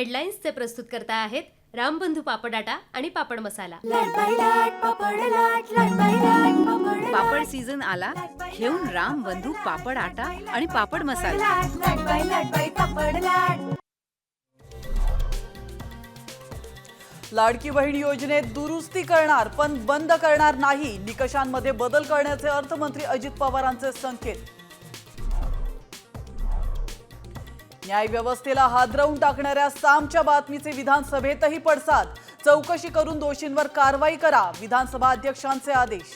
हेडलाईन्सचे प्रस्तुत करता आहेत रामबंधू पापडाटा आणि पापड मसाला. पापड सीझन आला घेऊन राम बंधू पापड आटा आणि पापड मसाला. लाडकी बहीण योजनेत दुरुस्ती करणार पण बंद करणार नाही. निकषांमध्ये बदल करण्याचे अर्थमंत्री अजित पवारांचे संकेत. न्याय व्यवस्थेला हादरवून टाकणाऱ्या सामच्या बातमीचे विधानसभेतही पडसाद. चौकशी करून दोषींवर कारवाई करा विधानसभा अध्यक्षांचे आदेश.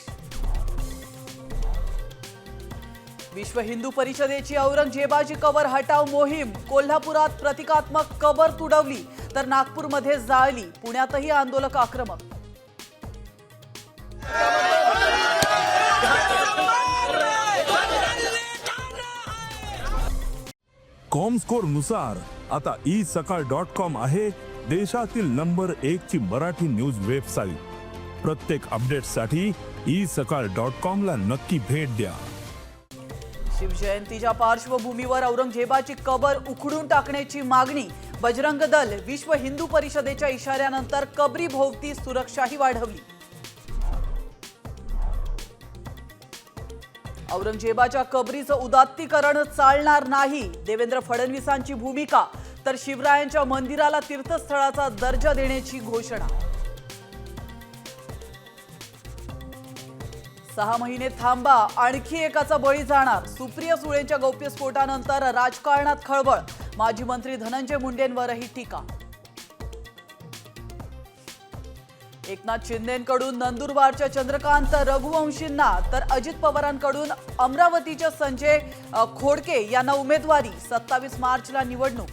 विश्व हिंदू परिषदेची औरंगजेबाजी कबर हटाव मोहीम कोल्हापुरात प्रतिकात्मक कबर तुडवली तर नागपूरमध्ये जाळली पुण्यातही आंदोलक आक्रमक. कॉमस्कोरनुसार आता ई सकाळ डॉट कॉम आहे देशातील नंबर एक ची मराठी न्यूज वेबसाईट प्रत्येक अपडेटसाठी ई सकाळ डॉट कॉम ला नक्की भेट द्या. शिवजयंतीच्या पार्श्वभूमीवर औरंगजेबाची कबर उखडून टाकण्याची मागणी बजरंग दल विश्व हिंदू परिषदेच्या इशाऱ्यानंतर कबरी भोवती सुरक्षाही वाढवली. औरंगजेबाच्या कबरीचं उदात्तीकरण चालणार नाही. देवेंद्र फडणवीसांची भूमिका तर शिवरायांच्या मंदिराला तीर्थस्थळाचा दर्जा देण्याची घोषणा. सहा महिने थांबा आणखी एकाचा बळी जाणार. सुप्रिया सुळेंच्या गौप्यस्फोटानंतर राजकारणात खळबळ. माजी मंत्री धनंजय मुंडेंवरही टीका. एकनाथ शिंदेकडून नंदुरबारच्या चंद्रकांत रघुवंशींना तर अजित पवारांकडून अमरावतीच्या संजय खोडके यांना उमेदवारी सत्तावीस मार्चला निवडणूक.